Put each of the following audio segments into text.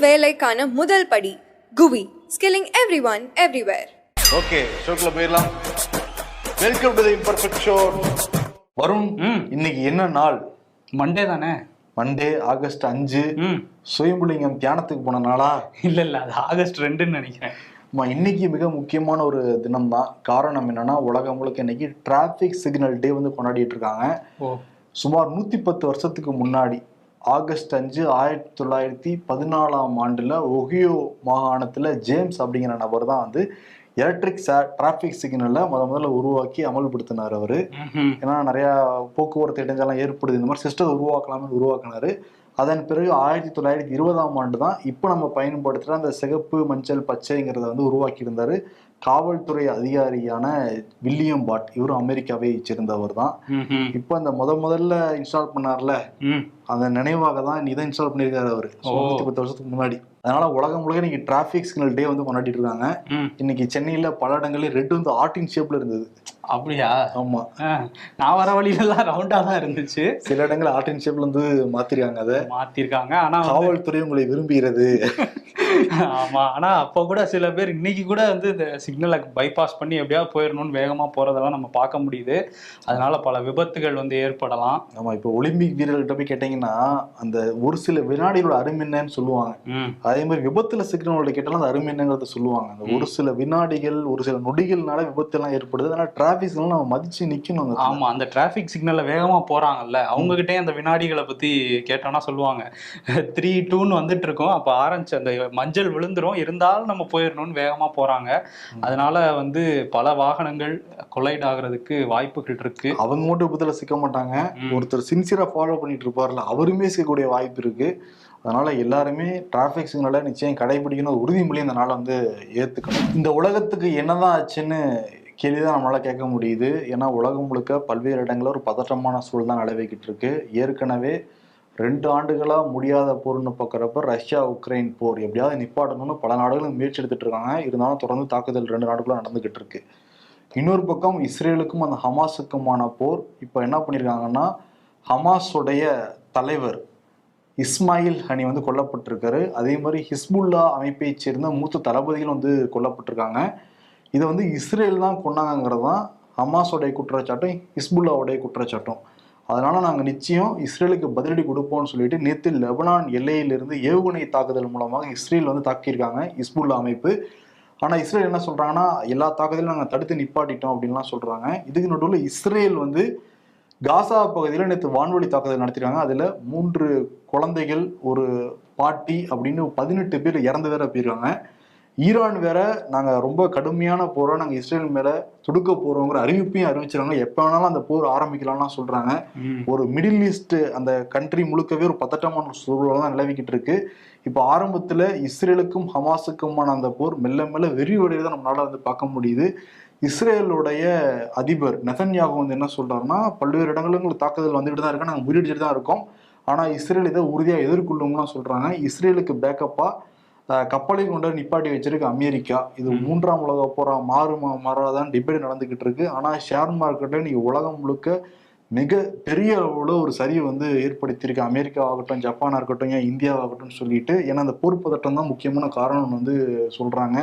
வேலைக்கான முதல் படி Guvi skilling everyone everywhere okay ஷோக்குள்ள போயிடலாம். Welcome to the imperfect show Varun ம். இன்னைக்கு என்ன நாள்? மண்டே தானே? மண்டே ஆகஸ்ட் அஞ்சு. ம். சுயம்புலிங்கம் தியானத்துக்கு போன நாளா? இல்ல இல்ல அது ஆகஸ்ட் ரெண்டுன்னு நினைக்கிறேன். ஆமா, இன்னைக்கு மிக முக்கியமான ஒரு தினம் தான் காரணம் என்னன்னா உலகம் முழுக்க இன்னைக்கு டிராஃபிக் சிக்னல் டே வந்து கொண்டாடிட்டு இருக்காங்க. ஓ. சுமார் நூத்தி பத்து வருஷத்துக்கு முன்னாடி ஆகஸ்ட் அஞ்சு ஆயிரத்தி தொள்ளாயிரத்தி பதினாலாம் ஆண்டுல ஒஹியோ மாகாணத்துல ஜேம்ஸ் அப்படிங்கிற நபர் தான் வந்து எலக்ட்ரிக் டிராஃபிக் சிக்னலை முத முதல்ல உருவாக்கி அமல்படுத்தினார் அவரு. ஏன்னா நிறைய போக்குவரத்து இடைஞ்செல்லாம் ஏற்படுது. இந்த மாதிரி சிஸ்டத்தை உருவாக்கலாம்னு உருவாக்குனாரு. அதன் பிறகு ஆயிரத்தி தொள்ளாயிரத்தி இருபதாம் ஆண்டு தான் இப்போ நம்ம பயன்படுத்துகிற அந்த சிகப்பு மஞ்சள் பச்சைங்கிறத வந்து உருவாக்கி இருந்தாரு காவல்துறை அதிகாரியான வில்லியம் பாட் இவரும் அமெரிக்காவை சேர்ந்தவர் தான். இப்போ அந்த முத முதல்ல இன்ஸ்டால் பண்ணார்ல அந்த நினைவாக தான் இதை இன்ஸ்டால் பண்ணியிருக்காரு அவர். நூற்றி பத்து வருஷத்துக்கு முன்னாடி. அதனால உலகம் முழுக்க இன்னைக்கு டிராஃபிக் சிக்னல் டே வந்து கொண்டாடிட்டு இருக்காங்க. இன்னைக்கு சென்னையில பல இடங்களில் ரெட் வந்து ஆர்டின் ஷேப்ல இருந்தது. அப்படியா? ஆமா. நான் வர வழியிலலாம் ரவுண்டா தான் இருந்துச்சு. சில இடங்கள் ஆர்டின் ஷேப்ல வந்து மாத்திருக்காங்க அதை. மாத்திருக்காங்க ஆனா காவல்துறை உங்களை விரும்புகிறது. ஆமா. ஆனா அப்ப கூட சில பேர் இன்னைக்கு கூட வந்து இந்த சிக்னலை பைபாஸ் பண்ணி எப்படியாவது போயிடணும்னு வேகமா போறதெல்லாம் நம்ம பார்க்க முடியுது. அதனால பல விபத்துகள் வந்து ஏற்படலாம். ஆமா இப்போ ஒலிம்பிக் வீரர்கள்ட்ட போய் கேட்டீங்கன்னா அந்த ஒரு சில வினாடிகளோட அருமை என்னன்னு சொல்லுவாங்க. அதே மாதிரி விபத்துல சிக்கிறவங்கள கேட்டாலும் அந்த அருமை என்னங்கிறத சொல்லுவாங்க. அந்த ஒரு சில வினாடிகள் ஒரு சில நொடிகள்னால விபத்து எல்லாம் ஏற்படுது. அதனால டிராபிக் சிக்னல் நம்ம மதிச்சு நிக்கணும். ஆமா அந்த டிராஃபிக் சிக்னல்ல வேகமா போறாங்கல்ல அவங்க கிட்டே அந்த வினாடிகளை பத்தி கேட்டோம்னா சொல்லுவாங்க. த்ரீ டூன்னு வந்துட்டு இருக்கோம். அப்ப ஆரம்பிச்சு அந்த மஞ்சள் விழுந்துரும். இருந்தாலும் நம்ம போயிடணும்னு வேகமா போறாங்க. அதனால வந்து பல வாகனங்கள் கொலைட் ஆகுறதுக்கு வாய்ப்புகள் இருக்கு. அவங்க மட்டும் விபத்துல சிக்க மாட்டாங்க. ஒருத்தர் சின்சியரா ஃபாலோ பண்ணிட்டு இருப்பார்ல அவருமே சிக்கக்கூடிய வாய்ப்பு இருக்கு. அதனால எல்லாருமே டிராஃபிக் சிக்னலை நிச்சயம் கடைபிடிக்கணும். உறுதிமொழி இந்த நாளை வந்து ஏத்துக்கணும். இந்த உலகத்துக்கு என்னதான் ஆச்சுன்னு கேள்விதான் நம்மளால கேட்க முடியுது. ஏன்னா உலகம் முழுக்க பல்வேறு இடங்களில் ஒரு பதற்றமான சூழல் தான் நிலவிக்கிட்டு இருக்கு. ஏற்கனவே ரெண்டு ஆண்டுகளாக முடியாத போர்னு பார்க்குறப்ப ரஷ்யா உக்ரைன் போர் எப்படியாவது நிப்பாட்டணும்னு பல நாடுகளும் முயற்சி எடுத்துட்டு இருக்காங்க. இருந்தாலும் தொடர்ந்து தாக்குதல் ரெண்டு நாடுகளும் நடந்துகிட்டு இருக்கு. இன்னொரு பக்கம் இஸ்ரேலுக்கும் அந்த ஹமாஸுக்குமான போர் இப்போ என்ன பண்ணியிருக்காங்கன்னா ஹமாஸுடைய தலைவர் இஸ்மாயில் ஹனி வந்து கொல்லப்பட்டிருக்காரு. அதே மாதிரி ஹிஸ்புல்லா அமைப்பை சேர்ந்த மூத்த தளபதிகள் வந்து கொல்லப்பட்டிருக்காங்க. இதை வந்து இஸ்ரேல் தான் கொண்டாங்கிறது தான் ஹமாஸோடைய குற்றச்சாட்டும் ஹிஸ்புல்லாவுடைய குற்றச்சாட்டும். அதனால நாங்கள் நிச்சயம் இஸ்ரேலுக்கு பதிலடி கொடுப்போம்னு சொல்லிட்டு நேற்று லெபனான் எல்லையிலிருந்து ஏவுகணை தாக்குதல் மூலமாக இஸ்ரேல் வந்து தாக்கியிருக்காங்க இஸ்புல் அமைப்பு. ஆனால் இஸ்ரேல் என்ன சொல்கிறாங்கன்னா எல்லா தாக்குதலும் நாங்கள் தடுத்து நிப்பாட்டிட்டோம் அப்படின்லாம் சொல்கிறாங்க இதுக்கு நடுவில் இஸ்ரேல் வந்து காசா பகுதியில் நேற்று வான்வழி தாக்குதல் நடத்திருக்காங்க அதில் மூன்று குழந்தைகள் ஒரு பாட்டி அப்படின்னு பதினெட்டு பேர் இறந்து வேற போயிருக்காங்க. ஈரான் வேற நாங்கள் ரொம்ப கடுமையான போரை நாங்கள் இஸ்ரேல் மேலே துடுக்க போகிறோங்கிற அறிவிப்பையும் அறிவிச்சிருக்காங்க. எப்போ வேணாலும் அந்த போர் ஆரம்பிக்கலாம்லாம் சொல்கிறாங்க. ஒரு மிடில் ஈஸ்ட் அந்த கண்ட்ரி முழுக்கவே ஒரு பதட்டமான சூழல் தான் நிலவிக்கிட்டு இருக்கு. இப்போ ஆரம்பத்துல இஸ்ரேலுக்கும் ஹமாஸுக்குமான அந்த போர் மெல்ல மெல்ல விரிவடையதை நம்மளால வந்து பார்க்க முடியுது. இஸ்ரேலுடைய அதிபர் நெதன்யாகு வந்து என்ன சொல்றாருன்னா பல்வேறு இடங்களில் தாக்குதல் வந்துட்டு தான் இருக்கு. நாங்கள் முறியடிச்சுட்டு தான் இருக்கோம். ஆனா இஸ்ரேல் இதை உறுதியா எதிர்கொள்ளுங்கலாம் சொல்றாங்க. இஸ்ரேலுக்கு பேக்கப்பா கப்பலை கொண்டு நிப்பாட்டி வச்சிருக்கு அமெரிக்கா. இது மூன்றாம் உலக போரா மாறுமா மாறாதான் டிபேட் நடந்துகிட்டு இருக்கு. ஆனா ஷேர் மார்க்கெட்ல நீங்க உலகம் முழுக்க மிக பெரிய அளவுல ஒரு சரிவை வந்து ஏற்படுத்தியிருக்கு. அமெரிக்கா ஆகட்டும் ஜப்பானா இருக்கட்டும் ஏன் இந்தியாவாகட்டும் சொல்லிட்டு. ஏன்னா அந்த போர் பதட்டம் தான் முக்கியமான காரணம் வந்து சொல்றாங்க.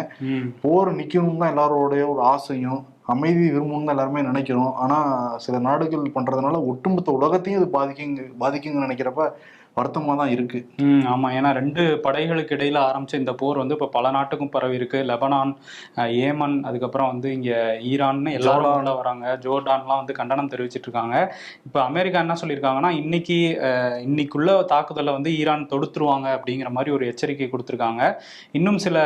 போர் நிக்கணும் தான் எல்லாரோடைய ஒரு ஆசையும் அமைதி விரும்பணும் தான் எல்லாருமே நினைக்கிறோம். ஆனா சில நாடுகள் பண்றதுனால ஒட்டுமொத்த உலகத்தையும் இது பாதிக்குங்க பாதிக்குங்கன்னு நினைக்கிறப்ப வருத்தமா தான் இருக்கு. ம் ஆமா. ஏன்னா ரெண்டு படைகளுக்கு இடையில ஆரம்பிச்ச இந்த போர் வந்து இப்ப பல நாட்டுக்கும் பரவி இருக்கு. லெபனான் ஏமன் அதுக்கப்புறம் வந்து இங்க ஈரான்னு எல்லாரும். உள்ள வராங்க. ஜோர்டான்லாம் வந்து கண்டனம் தெரிவிச்சிட்டு இருக்காங்க இப்ப அமெரிக்கா என்ன சொல்லியிருக்காங்கன்னா இன்னைக்கு இன்னைக்குள்ள தாக்குதலை வந்து ஈரான் தொடுத்துருவாங்க அப்படிங்கிற மாதிரி ஒரு எச்சரிக்கை கொடுத்துருக்காங்க. இன்னும் சில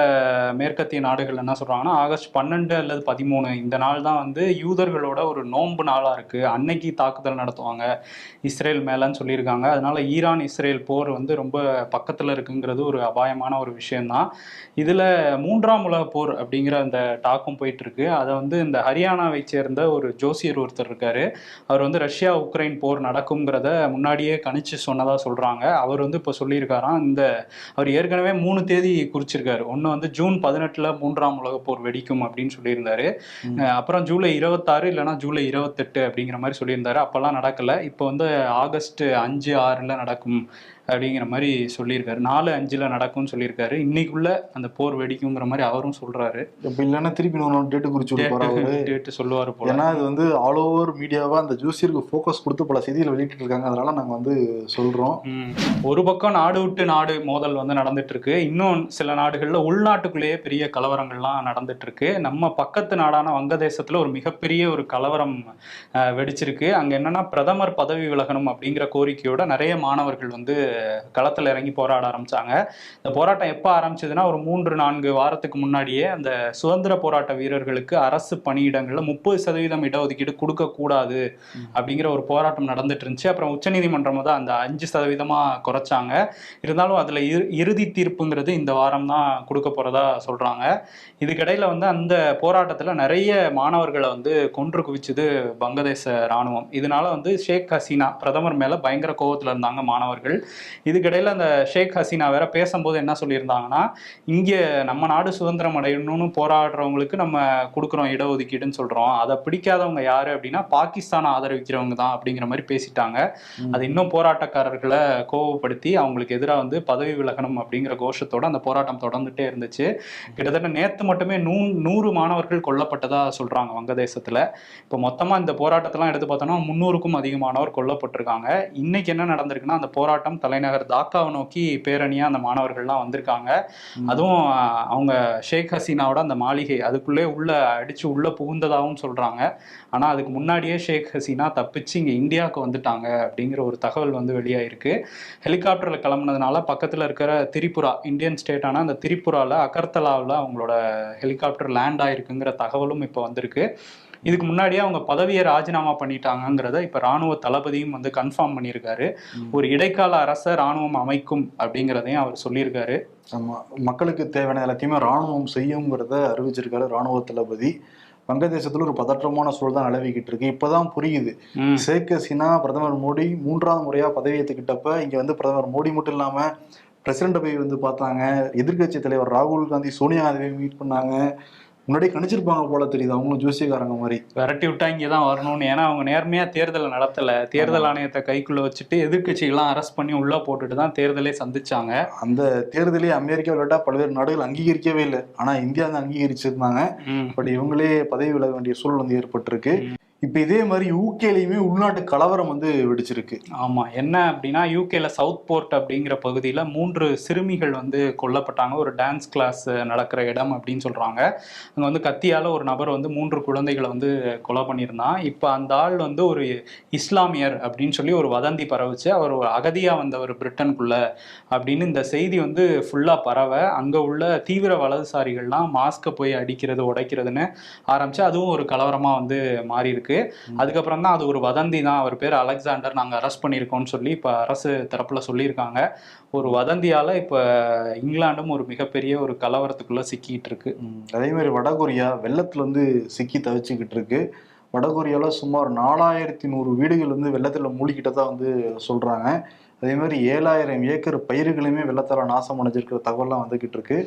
மேற்கத்திய நாடுகள் என்ன சொல்றாங்கன்னா ஆகஸ்ட் பன்னெண்டு அல்லது பதிமூணு இந்த நாள் தான் வந்து யூதர்களோட ஒரு நோன்பு நாளா இருக்கு. அன்னைக்கு தாக்குதல் நடத்துவாங்க. இஸ்ரேல் மேலன்னு சொல்லியிருக்காங்க. அதனால ஈரான் இஸ்ரேல் போர் வந்து ரொம்ப பக்கத்துல இருக்குங்கிறது ஒரு அபாயமான ஒரு விஷயம்தான். இதுல மூன்றாம் உலக போர் அப்படிங்கிற அந்த டாக்கும் போயிட்டு இருக்கு அதை வந்து இந்த ஹரியானாவை சேர்ந்த ஒரு ஜோசியர் ஒருத்தர் இருக்காரு. அவர் வந்து ரஷ்யா உக்ரைன் போர் நடக்குங்கிறத முன்னாடியே கணிச்சு சொன்னதா சொல்றாங்க. அவர் வந்து இப்போ சொல்லியிருக்காராம் இந்த அவர் ஏற்கனவே மூணு தேதி குறிச்சிருக்காரு. ஒன்று வந்து ஜூன் பதினெட்டுல மூன்றாம் உலக போர் வெடிக்கும் அப்படின்னு சொல்லியிருந்தாரு. அப்புறம் ஜூலை இருபத்தாறு இல்லைன்னா ஜூலை இருபத்தெட்டு அப்படிங்கிற மாதிரி சொல்லியிருந்தாரு. அப்போல்லாம் நடக்கல. இப்போ வந்து ஆகஸ்ட் அஞ்சு ஆறுல நடக்கும். அப்படிங்கிற மாதிரி சொல்லியிருக்காரு. நாலு அஞ்சுல நடக்கும்னு சொல்லியிருக்காரு. இன்னைக்குள்ள அந்த போர் வெடிக்குங்கிற மாதிரி அவரும் சொல்றாரு. இப்ப இல்லைன்னா திருப்பி இன்னொரு டேட்டு குறிச்சு டேட்டு சொல்லுவாரு போல. ஏன்னா இது வந்து ஆல் ஓவர் மீடியாவா அந்த ஜூசியருக்கு ஃபோக்கஸ் கொடுத்து பல செய்திகள் வெளியிட்டு இருக்காங்க. அதனால நாங்க வந்து சொல்றோம். ம். ஒரு பக்கம் நாடு விட்டு நாடு மோதல் வந்து நடந்துட்டு இருக்கு. இன்னும் சில நாடுகள்ல உள்நாட்டுக்குள்ளேயே பெரிய கலவரங்கள்லாம் நடந்துட்டு இருக்கு. நம்ம பக்கத்து நாடான வங்கதேசத்துல ஒரு மிகப்பெரிய ஒரு கலவரம் வெடிச்சிருக்கு. அங்க என்னன்னா பிரதமர் பதவி விலகணும் அப்படிங்கிற கோரிக்கையோட நிறைய மாணவர்கள் வந்து களத்துல இறங்கி போராட ஆரம்பிச்சாங்க. இந்த போராட்டம் எப்போ ஆரம்பிச்சதுன்னா ஒரு மூன்று நான்கு வாரத்துக்கு முன்னாடியே அந்த சுதந்திர போராட்ட வீரர்களுக்கு அரசு பணியிடங்கள்ல முப்பது சதவீதம் இடஒதுக்கீடு கொடுக்க கூடாது அப்படிங்கிற ஒரு போராட்டம் நடந்துட்டு இருந்துச்சு. அப்புறம் உச்சநீதிமன்றம் வந்து அந்த அஞ்சு சதவீதமா குறைச்சாங்க. இருந்தாலும் அதுல இறு- இறுதி தீர்ப்புங்கிறது இந்த வாரம் தான் கொடுக்க போறதா சொல்றாங்க. இதுக்கிடையில வந்து அந்த போராட்டத்துல நிறைய மாணவர்களை வந்து கொன்று குவிச்சது வங்கதேச ராணுவம். இதனால வந்து ஷேக் ஹசீனா பிரதமர் மேல பயங்கர கோவத்துல இருந்தாங்க மாணவர்கள். இதுக்கிடையில அந்த ஷேக் ஹசீனா வேற பேசும்போது என்ன சொல்லியிருந்தாங்கன்னா இங்க நம்ம நாடு சுதந்திரம் அடையணும்னு போராடுறவங்களுக்கு நம்ம கொடுக்குறோம் இடஒதுக்கீடுன்னு சொல்றோம். அதை பிடிக்காதவங்க யாரு அப்படின்னா பாகிஸ்தானை ஆதரவிக்கிறவங்க தான் அப்படிங்கிற மாதிரி பேசிட்டாங்க. அது இன்னும் போராட்டக்காரர்களை கோவப்படுத்தி அவங்களுக்கு எதிராக வந்து பதவி விலகணும் அப்படிங்கிற கோஷத்தோட அந்த போராட்டம் தொடர்ந்துட்டே இருந்துச்சு. கிட்டத்தட்ட நேத்து மட்டுமே நூ நூறு மாணவர்கள் கொல்லப்பட்டதா சொல்றாங்க வங்கதேசத்துல. இப்போ மொத்தமா இந்த போராட்டத்தெல்லாம் எடுத்து பார்த்தோம்னா முன்னூறுக்கும் அதிகமானவர் கொல்லப்பட்டிருக்காங்க. இன்னைக்கு என்ன நடந்திருக்குன்னா அந்த போராட்டம் தலைநகர் தாக்காவை நோக்கி பேரணியா அந்த மாணவர்கள்லாம் வந்திருக்காங்க. அதுவும் அவங்க ஷேக் ஹசீனாவோட அந்த மாளிகை அதுக்குள்ளே உள்ள அடிச்சு உள்ள புகுந்ததாகவும் சொல்றாங்க. ஆனா அதுக்கு முன்னாடியே ஷேக் ஹசீனா தப்பிச்சு இங்க இந்தியாவுக்கு வந்துட்டாங்க அப்படிங்கிற ஒரு தகவல் வந்து வெளியாயிருக்கு. ஹெலிகாப்டர்ல கிளம்புனதுனால பக்கத்துல இருக்கிற திரிபுரா இந்தியன் ஸ்டேட்டான அந்த திரிபுரால அகர்த்தலாவில் அவங்களோட ஹெலிகாப்டர் லேண்ட் ஆயிருக்குங்கிற தகவலும் இப்போ வந்திருக்கு. இதுக்கு முன்னாடியே அவங்க பதவியை ராஜினாமா பண்ணிட்டாங்கங்கிறத இப்ப ராணுவ தளபதியும் வந்து கன்ஃபார்ம் பண்ணியிருக்காரு. ஒரு இடைக்கால அரச ராணுவம் அமைக்கும் அப்படிங்கிறதையும் அவர் சொல்லியிருக்காரு. ஆமா. மக்களுக்கு தேவையான எல்லாத்தையுமே ராணுவம் செய்யுங்கிறத அறிவிச்சிருக்காரு ராணுவ தளபதி. வங்கதேசத்துல ஒரு பதற்றமான சூழல் தான் நிலவிக்கிட்டு இருக்கு. இப்பதான் புரியுது. ஷேக் ஹசீனா பிரதமர் மோடி மூன்றாவது முறையா பதவி ஏற்றுக்கிட்டப்ப இங்க வந்து பிரதமர் மோடி மட்டும் இல்லாம பிரசிடண்ட்டை போய் வந்து பார்த்தாங்க. எதிர்க்கட்சி தலைவர் ராகுல் காந்தி சோனியா காந்தி மீட் பண்ணாங்க. முன்னாடி கணிச்சிருப்பாங்க போல தெரியுது. அவங்களும் ஜோசியக்காரங்க மாதிரி. விரட்டி விட்டா இங்கே தான் வரணும்னு. ஏன்னா அவங்க நேர்மையா தேர்தலை நடத்தல. தேர்தல் ஆணையத்தை கைக்குள்ள வச்சுட்டு எதிர்க்கட்சிகள்லாம் அரெஸ்ட் பண்ணி உள்ள போட்டுட்டு தான் தேர்தலே சந்திச்சாங்க. அந்த தேர்தலே அமெரிக்கா விளையாட்டா பல்வேறு நாடுகள் அங்கீகரிக்கவே இல்லை. ஆனா இந்தியா வந்து அங்கீகரிச்சிருந்தாங்க. பட் இவங்களே பதவி விலக வேண்டிய சூழல் வந்து ஏற்பட்டிருக்கு. இப்போ இதே மாதிரி யூகேலையுமே உள்நாட்டு கலவரம் வந்து வெடிச்சிருக்கு. ஆமாம் என்ன அப்படின்னா யூகேல சவுத் போர்ட் அப்படிங்கிற பகுதியில் மூன்று சிறுமிகள் வந்து கொல்லப்பட்டாங்க. ஒரு டான்ஸ் கிளாஸ் நடக்கிற இடம் அப்படின்னு சொல்கிறாங்க அங்கே வந்து கத்தியால் ஒரு நபர் வந்து மூன்று குழந்தைகளை வந்து கொலை பண்ணியிருந்தான். இப்போ அந்த ஆள் வந்து ஒரு இஸ்லாமியர் அப்படின்னு சொல்லி ஒரு வதந்தி பரவுச்சு. அவர் ஒரு வந்தவர் பிரிட்டனுக்குள்ள அப்படின்னு இந்த செய்தி வந்து ஃபுல்லாக பரவ அங்கே உள்ள தீவிர வலதுசாரிகள்லாம் மாஸ்க்கை போய் அடிக்கிறது உடைக்கிறதுன்னு ஆரம்பித்து அதுவும் ஒரு கலவரமாக வந்து மாறி இருக்கு அதுக்கப்புறம் தான் அது ஒரு வதந்தி தான். அவர் பேர் அலெக்சாண்டர் நாங்க அரெஸ்ட் பண்ணியிருக்கோம்னு சொல்லி இப்ப அரசு தரப்புல சொல்லியிருக்காங்க. ஒரு வதந்தியால இப்ப இங்கிலாந்தும் ஒரு மிகப்பெரிய ஒரு கலவரத்துக்குள்ள சிக்கிட்டு இருக்கு. அதே மாதிரி வடகொரியா வெள்ளத்துல வந்து சிக்கி தவிச்சுக்கிட்டு இருக்கு. வடகொரியால சுமார் நாலாயிரத்தி நூறு வீடுகள் வந்து வெள்ளத்துல மூழ்கிட்டதா வந்து சொல்றாங்க. அதே மாதிரி ஏழாயிரம் ஏக்கர் பயிர்களுமே வெள்ளத்தால நாசம் அடைஞ்சிருக்கிற தகவல்லாம் வந்துகிட்டு இருக்கு.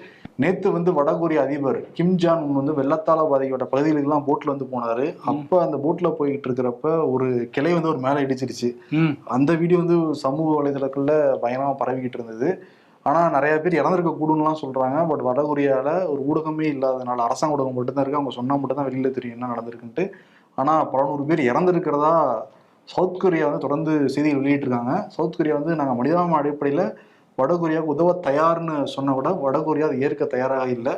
நேத்து வந்து வடகொரிய அதிபர் கிம் ஜான் உன் வந்து வெள்ளத்தால பாதிக்கப்பட்ட பகுதிகளுக்கெல்லாம் போட்ல வந்து போனாரு. அப்ப அந்த போட்ல போய்கிட்டு இருக்கிறப்ப ஒரு கிளை வந்து ஒரு மேல இடிச்சிருச்சு. அந்த வீடியோ வந்து சமூக வலைதளங்கள்ல பயங்கரமா பரவிக்கிட்டு இருந்தது. ஆனா நிறைய பேர் இறந்திருக்க கூடும்லாம் சொல்றாங்க. பட் வடகொரியால ஒரு ஊடகமே இல்லாதனால அரசாங்க ஊடகம் மட்டும்தான் இருக்கு. அவங்க சொன்னா மட்டும் தான் வெளியில தெரியும் என்ன நடந்திருக்குன்ட்டு. ஆனா பல நூறு பேர் இறந்திருக்கிறதா சவுத் கொரியா வந்து தொடர்ந்து செய்திகள் வெளியிட்டிருக்காங்க. சவுத் கொரியா வந்து நாங்க மனிதாபிமான அடிப்படையில வடகொரியாவுக்கு உதவ தயார்னு சொன்ன விட வடகொரியா அதை ஏற்க தயாராக இல்லை.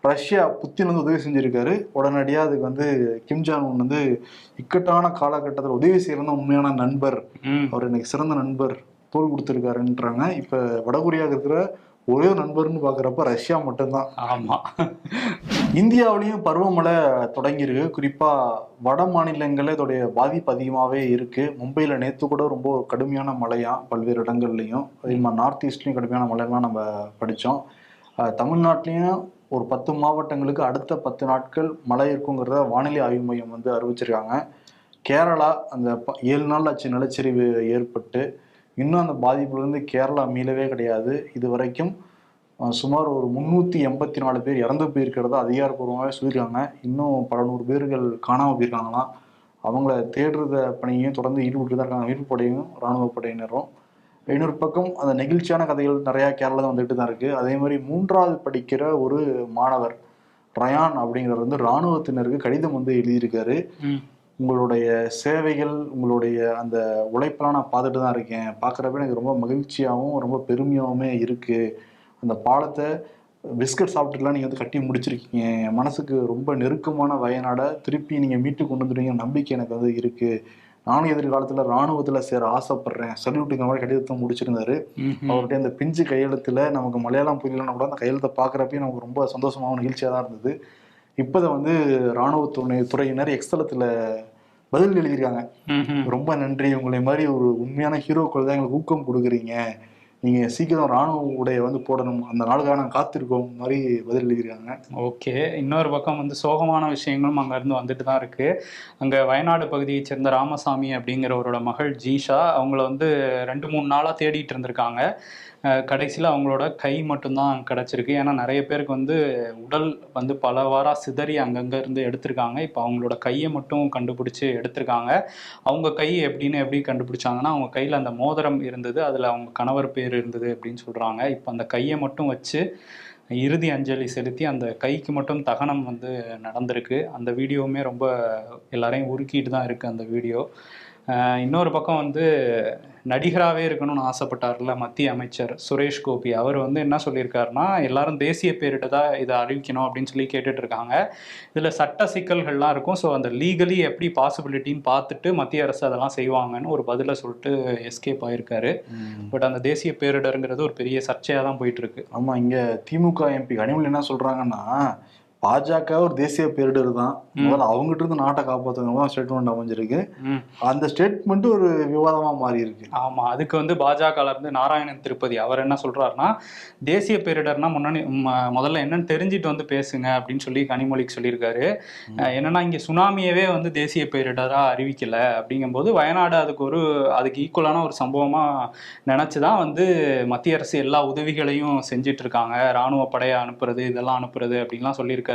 ரஷ்யா புத்தின் வந்து உதவி செஞ்சிருக்காரு. உடனடியாக அதுக்கு வந்து கிம் ஜான் உன் வந்து இக்கட்டான காலகட்டத்தில் உதவி செய்யறது உண்மையான நண்பர். அவர் எனக்கு சிறந்த நண்பர். தோல் கொடுத்துருக்காருன்றாங்க. இப்ப வடகொரியாவுக்கு இருக்கிற ஒரே நண்பர்னு பாக்குறப்ப ரஷ்யா மட்டும்தான். ஆமா. இந்தியாவிலையும் பருவமழை தொடங்கியிருக்கு. குறிப்பா வட மாநிலங்கள்ல இதோடைய பாதிப்பு அதிகமாகவே இருக்கு. மும்பையில நேத்து கூட ரொம்ப கடுமையான மழையா பல்வேறு இடங்கள்லையும். அதே மாதிரி நார்த் ஈஸ்ட்லயும் கடுமையான மழைலாம் நம்ம படித்தோம் தமிழ்நாட்டிலையும் ஒரு பத்து மாவட்டங்களுக்கு அடுத்த பத்து நாட்கள் மழை இருக்குங்கிறத வானிலை ஆய்வு மையம் வந்து அறிவிச்சிருக்காங்க. கேரளா அந்த ப- ஏழு நாள் ஆச்சு நிலச்சரிவு ஏற்பட்டு. இன்னும் அந்த பாதிப்புலேருந்து கேரளா மீளவே கிடையாது. இது வரைக்கும் சுமார் ஒரு முந்நூற்றி எண்பத்தி நாலு பேர் இறந்து போயிருக்கிறதா அதிகாரப்பூர்வமாகவே சொல்லியிருக்காங்க. இன்னும் பல நூறு பேர்கள் காணாமல் போயிருக்காங்களாம். அவங்கள தேடுறத பணியையும் தொடர்ந்து ஈடுபட்டு தான் இருக்காங்க. மீட்பு படையும் இராணுவ படையினரும். இன்னொரு பக்கம் அந்த நெகிழ்ச்சியான கதைகள் நிறையா கேரளா வந்துட்டு தான் இருக்கு. அதே மாதிரி மூன்றாவது படிக்கிற ஒரு மாணவர் ரயான் அப்படிங்கிறவர் வந்து இராணுவத்தினருக்கு கடிதம் வந்து எழுதியிருக்காரு. உங்களுடைய சேவைகள் உங்களுடைய அந்த உழைப்பெல்லாம் நான் பார்த்துட்டு தான் இருக்கேன். பார்க்குறப்ப எனக்கு ரொம்ப மகிழ்ச்சியாகவும் ரொம்ப பெருமையாகவுமே இருக்கு. அந்த பாலத்தை பிஸ்கட் சாப்பிட்டுலாம் நீங்கள் வந்து கட்டி முடிச்சிருக்கீங்க. என் மனசுக்கு ரொம்ப நெருக்கமான வயநாடை திருப்பி நீங்கள் மீட்டு கொண்டு வந்துடுவீங்க நம்பிக்கை எனக்கு வந்து இருக்கு. நானும் எதிர்காலத்தில் இராணுவத்தில் சேர ஆசைப்படுறேன். சல்யூட்டுங்கிற மாதிரி கடிதத்தை முடிச்சிருந்தாரு. அவருடைய அந்த பிஞ்சு கையெழுத்துல நமக்கு மலையாளம் புரியலன்னா கூட அந்த கையெழுத்தை பார்க்குறப்பே நமக்கு ரொம்ப சந்தோஷமாகவும் நிகழ்ச்சியாக தான் இருந்தது. இப்போதை வந்து இராணுவ துணை துறையினர் எக்ஸ்தலத்தில் பதில் எழுதியிருக்காங்க. ரொம்ப நன்றி. உங்களை மாதிரி ஒரு உண்மையான ஹீரோக்கள் தான் எங்களுக்கு ஊக்கம் கொடுக்குறீங்க. நீங்கள் சீக்கிரம் ராணுவ உடைய வந்து போடணும். அந்த நாளுக்காக நாங்கள் காத்திருக்கோம் மாதிரி பதில் எழுதியிருக்காங்க ஓகே. இன்னொரு பக்கம் வந்து சோகமான விஷயங்களும் அங்கேருந்து வந்துட்டு தான் இருக்குது அங்கே வயநாடு பகுதியைச் சேர்ந்த ராமசாமி அப்படிங்கிறவரோட மகள் ஜீஷா அவங்கள வந்து ரெண்டு மூணு நாளாக தேடிட்டு இருந்திருக்காங்க. கடைசியில் அவங்களோட கை மட்டும்தான் கிடச்சிருக்கு. ஏன்னா நிறைய பேருக்கு வந்து உடல் வந்து பல வாரம் சிதறி அங்கங்கே இருந்து எடுத்திருக்காங்க. இப்போ அவங்களோட கையை மட்டும் கண்டுபிடிச்சி எடுத்திருக்காங்க. அவங்க கை எப்படின்னு எப்படி கண்டுபிடிச்சாங்கன்னா அவங்க கையில் அந்த மோதிரம் இருந்தது அதில் அவங்க கணவர் பேர் இருந்தது அப்படின்னு சொல்கிறாங்க இப்போ அந்த கையை மட்டும் வச்சு இறுதி அஞ்சலி செலுத்தி அந்த கைக்கு மட்டும் தகனம் வந்து நடந்திருக்கு. அந்த வீடியோவுமே ரொம்ப எல்லாரையும் உருக்கிட்டு தான் இருக்குது அந்த வீடியோ. இன்னொரு பக்கம் வந்து நடிகராகவே இருக்கணும்னு ஆசைப்பட்டார்ல மத்திய அமைச்சர் சுரேஷ் கோபி. அவர் வந்து என்ன சொல்லியிருக்காருன்னா எல்லாரும் தேசிய பேரிட்டதா இதை அறிவிக்கணும் அப்படின்னு சொல்லி கேட்டுட்டு இருக்காங்க இதில் சட்ட சிக்கல்கள்லாம் இருக்கும். ஸோ அந்த லீகலி எப்படி பாசிபிலிட்டின்னு பார்த்துட்டு மத்திய அரசு அதெல்லாம் செய்வாங்கன்னு ஒரு பதிலை சொல்லிட்டு எஸ்கேப் ஆயிருக்காரு. பட் அந்த தேசிய பேரிடருங்கிறது ஒரு பெரிய சர்ச்சையாக தான் போயிட்டு இருக்கு ஆமா இங்க திமுக எம்பி கனிமொழி என்ன சொல்றாங்கன்னா பாஜக ஒரு தேசிய பேரிடர் தான் முதல்ல அவங்ககிட்ட இருந்து நாட்டை காப்பாற்றுங்க ஸ்டேட்மெண்ட் அமைஞ்சிருக்கு. அந்த ஸ்டேட்மெண்ட் ஒரு விவாதமா மாறி இருக்கு ஆமா அதுக்கு வந்து பாஜகல இருந்து நாராயணன் திருப்பதி அவர் என்ன சொல்றாருன்னா தேசிய பேரிடர்னா முன்னாடி முதல்ல என்னன்னு தெரிஞ்சிட்டு வந்து பேசுங்க அப்படின்னு சொல்லி கனிமொழிக்கு சொல்லியிருக்காரு. என்னன்னா இங்க சுனாமியவே வந்து தேசிய பேரிடரா அறிவிக்கல அப்படிங்கும்போது வயநாடு அதுக்கு ஒரு அதுக்கு ஈக்குவலான ஒரு சம்பவமா நினைச்சுதான் வந்து மத்திய அரசு எல்லா உதவிகளையும் செஞ்சிட்டு இருக்காங்க. ராணுவ படையை அனுப்புறது இதெல்லாம் அனுப்புறது அப்படின்லாம் சொல்லியிருக்காரு.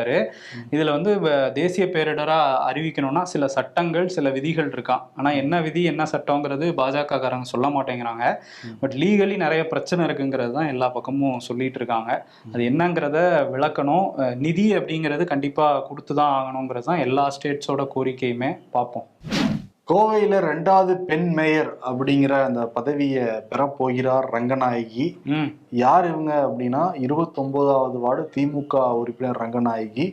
இதுல வந்து தேசிய பேரிடரா அறிவிக்கணும்னா சில சட்டங்கள் சில விதிகள் இருக்காம் ஆனா என்ன விதி என்ன சட்டங்கிறது பாஜக காரங்க சொல்ல மாட்டேங்கிறாங்க. பட் லீகலி நிறைய பிரச்சனை இருக்குங்கிறது தான் எல்லா பக்கமும் சொல்லிட்டு இருக்காங்க. அது என்னங்கிறத விளக்கணும். நிதி அப்படிங்கிறது கண்டிப்பா கொடுத்து தான் ஆகணுங்கிறது தான் எல்லா ஸ்டேட்ஸோட கோரிக்கையுமே. பார்ப்போம். கோவையில ரெண்டாவது பெண் மேயர் அப்படிங்கிற அந்த பதவியை பெறப்போகிறார் ரங்கநாயகி. யார் இவங்க அப்படின்னா இருபத்தொன்பதாவது வார்டு திமுக உறுப்பினர் ரங்கநாயகி.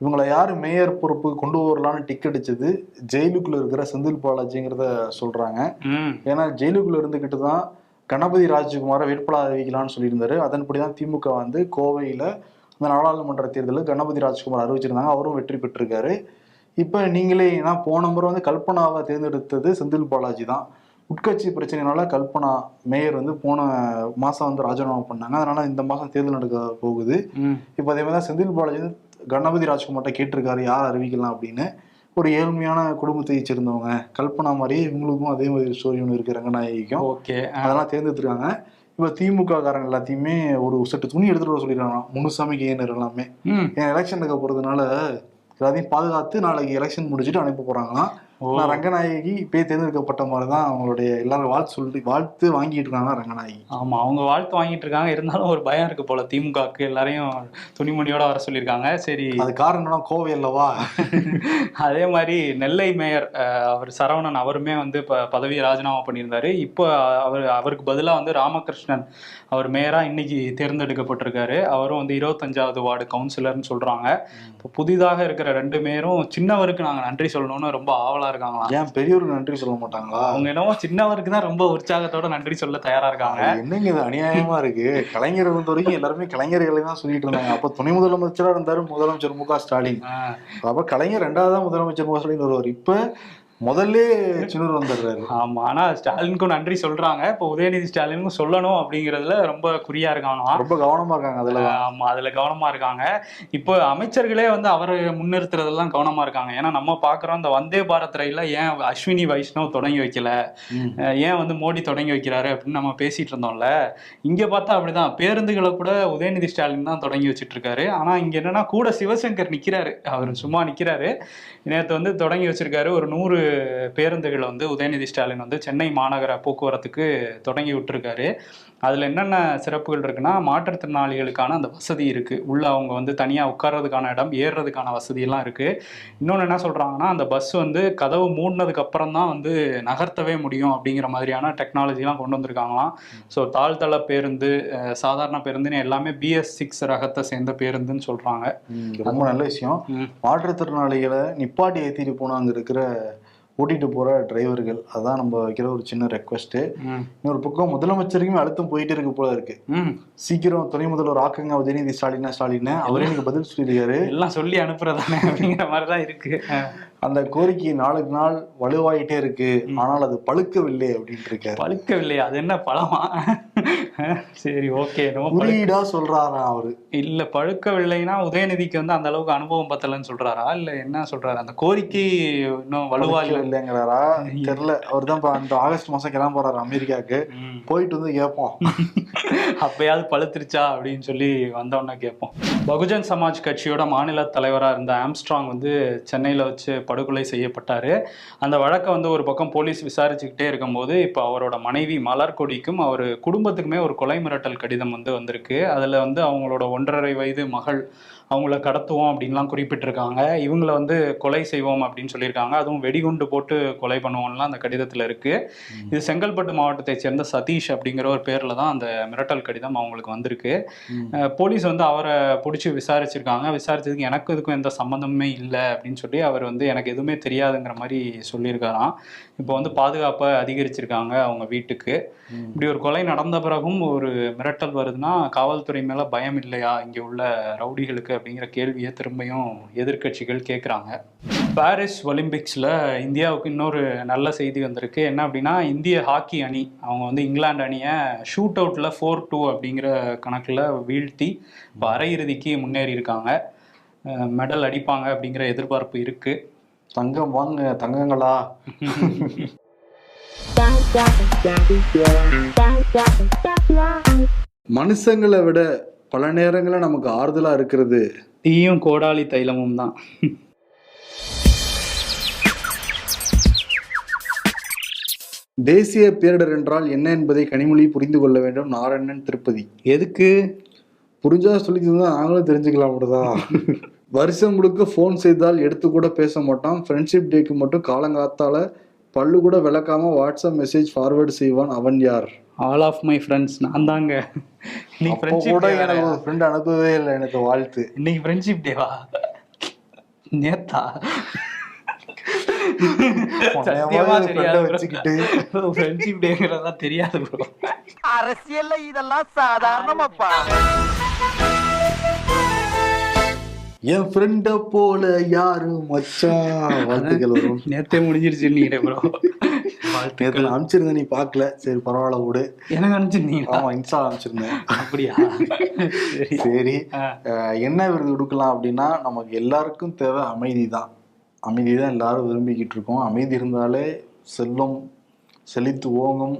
இவங்களை யார் மேயர் பொறுப்பு கொண்டு வரலான்னு டிக்கெட் அடிச்சது ஜெயிலுக்குள்ள இருக்கிற செந்தில் பாலாஜிங்கிறத சொல்றாங்க. ஏன்னா ஜெயிலுக்குள்ள இருந்துகிட்டு தான் கணபதி ராஜகுமாரை வேட்பாளர் அறிவிக்கலாம்னு சொல்லியிருந்தாரு. அதன்படி தான் திமுக வந்து கோவையில அந்த நாடாளுமன்ற தேர்தலில் கணபதி ராஜ்குமார் அறிவிச்சிருந்தாங்க. அவரும் வெற்றி பெற்றிருக்காரு. இப்போ நீங்களே ஏன்னா போன முறை வந்து கல்பனாவை தேர்ந்தெடுத்தது செந்தில் பாலாஜி தான். உட்கட்சி பிரச்சனைனால கல்பனா மேயர் வந்து போன மாசம் வந்து ராஜினாமா பண்ணாங்க. அதனால இந்த மாசம் தேர்தல் நடக்க போகுது. இப்போ அதே மாதிரி தான் செந்தில் பாலாஜி வந்து கணபதி ராஜ்குமார்ட்ட கேட்டிருக்காரு யார் அறிவிக்கலாம் அப்படின்னு. ஒரு ஏழ்மையான குடும்பத்தை சேர்ந்தவங்க. கல்பனா மாதிரியே இவங்களுக்கும் அதே மாதிரி ஸ்டோரி ஒன்று இருக்கு ரங்கநாயகிக்கும். ஓகே. அதெல்லாம் தேர்ந்தெடுத்துருக்காங்க. இப்போ திமுக காரங்க எல்லாத்தையுமே ஒரு செட்டு துணி எடுத்துட்டு வர சொல்லிடுறாங்க முனுசாமி கேனர் எல்லாமே. ஏன் எலெக்ஷன் நடக்க போறதுனால எல்லாத்தையும் பாதுகாத்து நாளைக்கு எலெக்ஷன் முடிச்சுட்டு அனுப்ப போறாங்களாம். ஓ. ஆனா ரங்கநாயகி இப்பயே தேர்ந்தெடுக்கப்பட்ட மாதிரி தான் அவங்களுடைய எல்லாரும் வாழ்த்து சொல்லி வாழ்த்து வாங்கிட்டு இருக்காங்க ரங்கநாயகி. ஆமா அவங்க வாழ்த்து வாங்கிட்டு இருக்காங்க இருந்தாலும் ஒரு பயம் இருக்கு போல. திமுகவுக்கு எல்லாரையும் துணிமணியோட வர சொல்லியிருக்காங்க. சரி. அது காரணம் கோவை அல்லவா? அதே மாதிரி நெல்லை மேயர் அவர் சரவணன் அவருமே வந்து இப்போ பதவியை ராஜினாமா பண்ணியிருந்தாரு. இப்போ அவர் அவருக்கு பதிலாக வந்து ராமகிருஷ்ணன் அவர் மேயரா இன்னைக்கு தேர்ந்தெடுக்கப்பட்டிருக்காரு. அவரும் வந்து இருபத்தஞ்சாவது வார்டு கவுன்சிலர்னு சொல்றாங்க. இப்போ புதிதாக இருக்கிற ரெண்டு மேயரும் சின்னவருக்கு நாங்கள் நன்றி சொல்லணும்னு ரொம்ப ஆவலா இருக்காங்களாம். ஏன் பெரியவருக்கு நன்றி சொல்ல மாட்டாங்களா? அவங்க என்னமோ சின்னவருக்கு தான் ரொம்ப உற்சாகத்தோட நன்றி சொல்ல தயாரா இருக்காங்க. என்னங்க இது அநியாயமா இருக்கு? கலைஞர் இருந்த வரைக்கும் எல்லாருமே கலைஞர்களை தான் சொல்லிட்டு இருந்தாங்க. அப்ப துணை முதலமைச்சரா இருந்தாரு முதலமைச்சர் மு க ஸ்டாலின். அப்ப கலைஞர் ரெண்டாவது முதலமைச்சர் மு க ஸ்டாலின் வருவார். இப்ப முதல்ல சின்னூர் வந்துடுறாரு. ஆமா ஆனா ஸ்டாலினுக்கும் நன்றி சொல்றாங்க. இப்போ உதயநிதி ஸ்டாலினுக்கும் சொல்லணும் அப்படிங்கறதுல ரொம்ப குறியா இருக்காங்களாம் ரொம்ப கவனமா இருக்காங்க அதுல. ஆமா அதுல கவனமா இருக்காங்க. இப்போ அமைச்சர்களே வந்து அவரை முன்னிறுத்துறதெல்லாம் கவனமா இருக்காங்க. ஏன்னா நம்ம பாக்குறோம் இந்த வந்தே பாரத் ரயில்ல ஏன் அஸ்வினி வைஷ்ணவ் தொடங்கி வைக்கல? ஏன் வந்து மோடி தொடங்கி வைக்கிறாரு அப்படின்னு நம்ம பேசிட்டு இருந்தோம்ல. இங்க பார்த்தா அப்படிதான். பேருந்துகளை கூட உதயநிதி ஸ்டாலின் தான் தொடங்கி வச்சிட்டு இருக்காரு. ஆனா இங்க என்னன்னா கூட சிவசங்கர் நிக்கிறாரு. அவர் சும்மா நிக்கிறாரு. நேத்து வந்து தொடங்கி வச்சிருக்காரு. ஒரு நூறு பேருந்துகளை வந்து உதயநிதி ஸ்டாலின் வந்து சென்னை மாநகர போக்குவரத்துக்கு தொடங்கி விட்டுருக்காரு. அதில் என்னென்ன சிறப்புகள் இருக்குன்னா மாற்றுத்திறனாளிகளுக்கான அந்த வசதி இருக்குது உள்ள அவங்க வந்து தனியாக உட்கார்றதுக்கான இடம் ஏறுறதுக்கான வசதியெல்லாம் இருக்குது இன்னொன்று என்ன சொல்கிறாங்கன்னா அந்த பஸ் வந்து கதவு மூடினதுக்கு அப்புறம் தான் வந்து நகர்த்தவே முடியும் அப்படிங்கிற மாதிரியான டெக்னாலஜிலாம் கொண்டு வந்திருக்காங்களாம். ஸோ தாழ்தள பேருந்து சாதாரண பேருந்துன்னு எல்லாமே பிஎஸ் சிக்ஸ் ரகத்தை சேர்ந்த பேருந்துன்னு சொல்கிறாங்க ரொம்ப நல்ல விஷயம். மாற்றுத்திறனாளிகளை நிப்பாட்டி ஏற்றிட்டு போனா அங்க இருக்கிற ஓட்டிட்டு போற டிரைவர்கள் அதான் நம்ம வைக்கிற ஒரு சின்ன ரெக்வஸ்ட் இன்னொரு பக்கம் முதலமைச்சருக்குமே அழுத்தம் போயிட்டே இருக்கு போல இருக்கு. சீக்கிரம் துணை முதல்வர் ஆக்குங்க உதயநிதி ஸ்டாலினா ஸ்டாலின் அவரே எனக்கு பதில் சொல்லியிருக்காரு. எல்லாம் சொல்லி அனுப்புறதானே அப்படிங்கிற மாதிரி தான் இருக்கு அந்த கோரிக்கை நாளுக்கு நாள் வலுவாயிட்டே இருக்கு. ஆனால் அது பழுக்கவில்லை அப்படின்ட்டு இருக்காரு. பழுக்கவில்லை. அது என்ன பழமா? சரி ஓகே குறியீடா சொல்றாராம் அவரு? இல்ல பழுக்கவில்லைன்னா உதயநிதிக்கு வந்து அந்த அளவுக்கு அனுபவம் பத்தலன்னு சொல்றாரா? இல்ல என்ன சொல்றாரு? அந்த கோரிக்கை இன்னும் வலுவா இல்ல இல்லைங்கிறாரா? தெரியல. அவர் தான் அந்த ஆகஸ்ட் மாசம் கிளம்ப போறாரு அமெரிக்காவுக்கு. போயிட்டு வந்து கேட்போம். அப்பயாவது பழுத்துருச்சா அப்படின்னு சொல்லி வந்தோன்னே கேட்போம். பகுஜன் சமாஜ் கட்சியோட மாநில தலைவராக இருந்த ஆம்ஸ்ட்ராங் வந்து சென்னையில் வச்சு படுகொலை செய்யப்பட்டாரு. அந்த வழக்கை வந்து ஒரு பக்கம் போலீஸ் விசாரிச்சுக்கிட்டே இருக்கும்போது இப்போ அவரோட மனைவி மலர்கொடிக்கும் அவர் குடும்பத்துக்குமே ஒரு கொலை மிரட்டல் கடிதம் வந்து வந்திருக்கு. அதில் வந்து அவங்களோட ஒன்றரை வயது மகள் அவங்கள கடத்துவோம் அப்படின்லாம் குறிப்பிட்டிருக்காங்க. இவங்கள வந்து கொலை செய்வோம் அப்படின்னு சொல்லியிருக்காங்க. அதுவும் வெடிகுண்டு போட்டு கொலை பண்ணுவோம்லாம் அந்த கடிதத்தில் இருக்கு. இது செங்கல்பட்டு மாவட்டத்தை சேர்ந்த சதீஷ் அப்படிங்கிற ஒரு பேரில் தான் அந்த மிரட்டல் கடிதம் அவங்களுக்கு வந்திருக்கு. போலீஸ் வந்து அவரை பிடிச்சி விசாரிச்சிருக்காங்க. விசாரிச்சதுக்கு எனக்கும் இதுக்கும் எந்த சம்மந்தமே இல்லை அப்படின்னு சொல்லி அவர் வந்து எனக்கு எதுவுமே தெரியாதுங்கிற மாதிரி சொல்லியிருக்காராம். இப்போ வந்து பாதுகாப்பை அதிகரிச்சிருக்காங்க அவங்க வீட்டுக்கு. இப்படி ஒரு கொலை நடந்த பிறகும் ஒரு மிரட்டல் வருதுன்னா காவல்துறை மேல பயம் இல்லையா? இங்க உள்ள ரவுடிகளுக்கு அப்படிங்கிற கேள்வியை திரும்பியும் எதிர்க்கட்சிகள் கேட்குறாங்க பாரிஸ் ஒலிம்பிக்ஸில் இந்தியாவுக்கு இன்னொரு நல்ல செய்தி வந்திருக்கு. என்ன அப்படின்னா இந்திய ஹாக்கி அணி அவங்க வந்து இங்கிலாந்து அணியை ஷூட் அவுட்டில் ஃபோர் டூ அப்படிங்கிற கணக்கில் வீழ்த்தி இப்போ அரையிறுதிக்கு முன்னேறி இருக்காங்க. மெடல் அடிப்பாங்க அப்படிங்கிற எதிர்பார்ப்பு இருக்குது தங்கம் வாங்க தங்கங்களா? மனுஷங்களை விட பல நேரங்களில் நமக்கு ஆறுதலா இருக்கிறது. டீயும் கோடாலி தைலமும் தான். தேசிய பேரிடர் என்றால் என்ன என்பதை கனிமொழி புரிந்து கொள்ள வேண்டும். நாராயணன் திருப்பதி. எதுக்கு? புரிஞ்சா சொல்லி தந்தா நாங்களும் தெரிஞ்சுக்கலாம் அப்படிதான் வருஷம் முழுக்க ஃபோன் செய்தால் எடுத்து கூட பேச மாட்டான். ஃப்ரெண்ட்ஷிப் டேக்கு மட்டும் காலங்காத்தால பல்லு கூட விளக்காம வாட்ஸ்அப் மெசேஜ் ஃபார்வர்டு செய்வான் அவன் யார்? ஆல் ஆஃப் மை ஃப்ரெண்ட்ஸ் நான் தாங்க. இன்னைக்கு ஃப்ரெண்ட்ஷிப் கூட எனக்கு ஒரு ஃப்ரெண்ட் அனுப்பவே இல்லை எனக்கு வாழ்த்து. இன்னைக்கு ஃப்ரெண்ட்ஷிப் டேவா நேத்தா. ஃப்ரெண்ட்ஷிப் டேங்கிறதா தெரியாது அரசியல்ல இதெல்லாம் சாதாரணமாப்பா. என் ஃப்ரெண்ட போல யாரு மச்சான் வாழ்த்துக்கள் வரும். நேத்தே முடிஞ்சிருச்சு ப்ரோ நேற்று அனுப்பிச்சிருந்தேன் நீ பார்க்கல. சரி பரவாயில்ல விடு எனக்கு அனுப்பிச்சிருந்தீங்களா ஆமா இன்ஸ்டா அனுப்பிச்சிருந்தேன். அப்படியா? சரி. என்ன விருது கொடுக்கலாம் அப்படின்னா நமக்கு எல்லாருக்கும் தேவை அமைதி தான். அமைதி தான் எல்லாரும் விரும்பிக்கிட்டு இருக்கோம். அமைதி இருந்தாலே செல்வம் செழித்து ஓங்கும்.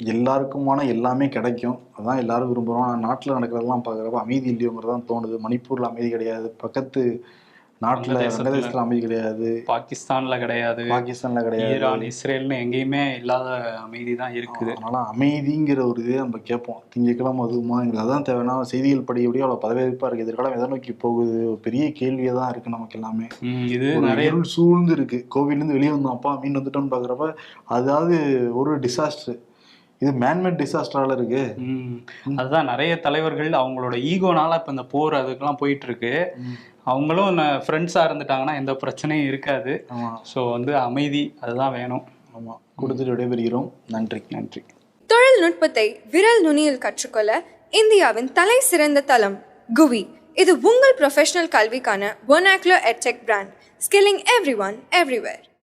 எல்லாருக்குமான எல்லாமே கிடைக்கும். அதான் எல்லாரும் விரும்புகிறோம் ஆனால் நாட்டில் நடக்கிறதெல்லாம் பார்க்குறப்ப அமைதி இல்லையோங்கிறது தான் தோணுது. மணிப்பூரில் அமைதி கிடையாது. பக்கத்து நாட்டில் வங்கதேசத்துல. அமைதி கிடையாது. பாகிஸ்தான்ல கிடையாது. பாகிஸ்தான்ல கிடையாது. ஈரான் இஸ்ரேல்னு எங்கேயுமே இல்லாத அமைதி தான் இருக்குது. அதனால அமைதிங்கிற ஒரு இதே நம்ம கேட்போம். திங்கக்கிழமை அதுவுமா எங்களுக்கு அதான் தேவைன்னா செய்திகள் படி எப்படி அவ்வளோ பதவியேற்பா இருக்கு. எதிர்காலம் எதை நோக்கி போகுது பெரிய கேள்வியா தான் இருக்கு நமக்கு எல்லாமே. இது நிறைய சூழ்ந்து இருக்கு. கோவில்ல இருந்து வெளியே வந்தோம். அப்பா மீன் வந்துட்டோம்னு பாக்குறப்ப அதாவது ஒரு டிசாஸ்டர் இது மேன்மேட் டிசாஸ்டரால இருக்கு. அதுதான் நிறைய தலைவர்கள் அவங்களோட ஈகோனால இப்ப இந்த போர் அதுக்கெல்லாம் போயிட்டு இருக்கு அவங்களும் ஃப்ரெண்ட்ஸா இருந்துட்டாங்கன்னா எந்த பிரச்சனையும் இருக்காது. ஸோ வந்து அமைதி அதுதான் வேணும். ஆமா. கொடுத்துட்டு விடைபெறுகிறோம். நன்றி. நன்றி. தொழில்நுட்பத்தை விரல் நுனியில் கற்றுக்கொள்ள இந்தியாவின் தலை சிறந்த தளம் குவி. இது உங்கள் ப்ரொஃபஷனல் கல்விக்கான ஒனாக்லோ edtech brand skilling everyone everywhere